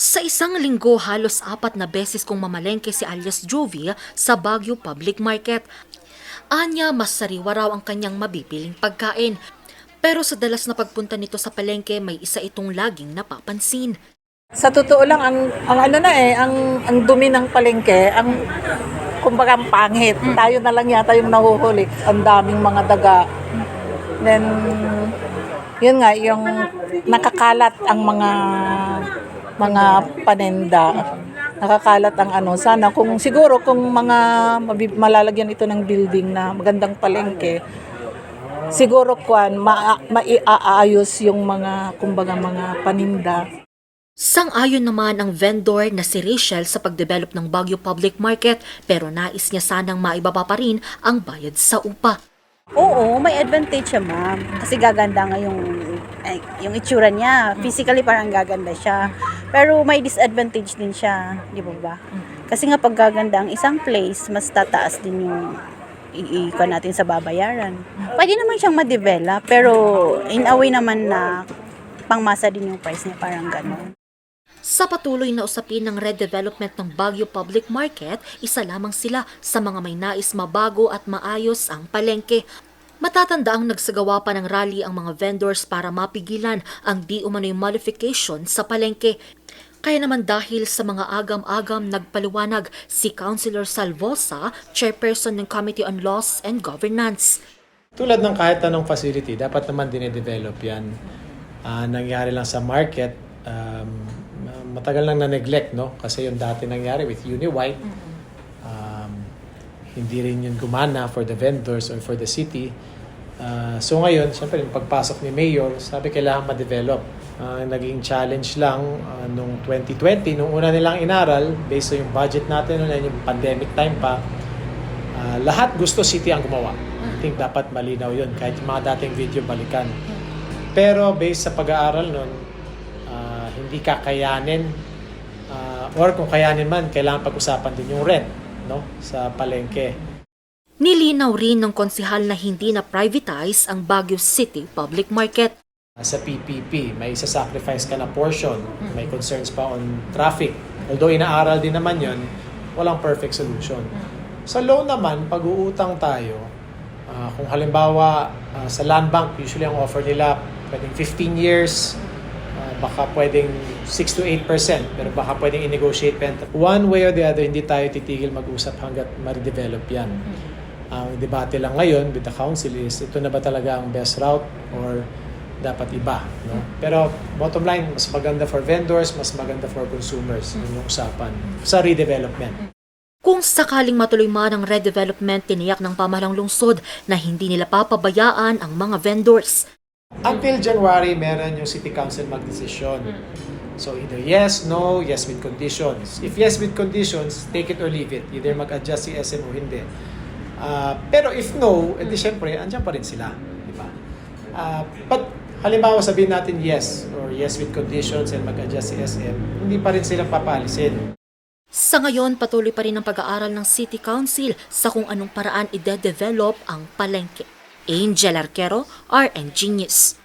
Sa isang linggo, halos apat na beses kong mamalengke si alias Jovie sa Baguio Public Market. Anya, mas sariwa raw ang kanyang mabibiling pagkain. Pero sa dalas na pagpunta nito sa palengke, may isa itong laging napapansin. Sa totoo lang, ang, ang ano na eh, ang, ang dumi ng palengke, ang kumbaga ang pangit. Tayo na lang yata yung nahuhuli. Ang daming mga daga. Then, yun nga, yung nakakalat ang mga mga panenda. Nakakalat ang ano. Sana kung siguro kung mga malalagyan ito ng building na magandang palengke, siguro kwan ma- maiaayos yung mga kumbaga mga paninda. Sang-ayon naman ang vendor na si Rachel sa pagdevelop ng Baguio Public Market pero nais niya sanang maibaba pa rin ang bayad sa upa. Oo, may advantage siya, ma'am. Kasi gaganda nga yung, ay, yung itsura niya. Physically parang gaganda siya. Pero may disadvantage din siya, di ba ba? Kasi nga pag gaganda ang isang place, mas tataas din yung iika natin sa babayaran. Pwede naman siyang ma-develop, pero in a way naman na pangmasa din yung price niya, parang gano'n. Sa patuloy na usapin ng redevelopment ng Baguio Public Market, isa lamang sila sa mga may nais mabago at maayos ang palengke. Matatanda ang nagsagawa pa ng rally ang mga vendors para mapigilan ang di umano'y modification sa palengke. Kaya naman dahil sa mga agam-agam nagpaliwanag si Councilor Salvosa, chairperson ng Committee on Laws and Governance. Tulad ng kahit anong facility, dapat naman dinedevelop yan. Ah, nangyari lang sa market, um, matagal lang na-neglect, no? Kasi yung dati nangyari with Uniwhite, um, hindi rin yun gumana for the vendors or for the city. Ah, so ngayon, syempre, yung pagpasok ni Mayor, sabi kailangan ma-develop. Ah, naging challenge lang ah, nung 2020, nung una nilang inaral, based on yung budget natin, noon, yung pandemic time pa, Ah, lahat gusto city ang gumawa. I think dapat malinaw yun. Kahit yung mga dating video balikan. Pero based sa pag-aaral nun, ah, hindi kakayanin ah, or kung kayanin man, kailangan pag-usapan din yung rent no, sa palengke. Nilinaw rin ng konsihal na hindi na privatize ang Baguio City Public Market. Sa PPP, may isa-sacrifice ka na portion. May concerns pa on traffic. Although inaaral din naman yon walang perfect solution. Sa loan naman, pag uutang tayo, ah, kung halimbawa ah, sa land bank, usually ang offer nila pwedeng 15 years, ah, baka pwedeng 6 to 8%, pero baka pwedeng i-negotiate yan. One way or the other, hindi tayo titigil mag-usap hanggat ma-develop yan. Ang debate lang ngayon with the council is, ito na ba talaga ang best route or dapat iba. No? Pero bottom line, mas maganda for vendors, mas maganda for consumers. Yun yung usapan sa redevelopment. Kung sakaling matuloy man ang redevelopment, tiniyak ng pamahalang lungsod na hindi nila papabayaan ang mga vendors. Until January, meron yung city council magdesisyon. So either yes, no, yes with conditions. If yes with conditions, take it or leave it. Either mag-adjust si SM o hindi. Ah, pero if no, edi syempre, andyan pa rin sila. Di ba? Ah, but halimbawa sabihin natin yes or yes with conditions and mag-adjust si SM, hindi pa rin sila papalisin. Sa ngayon, patuloy pa rin ang pag-aaral ng City Council sa kung anong paraan ide-develop ang palengke. Angel Arquero, RNG News.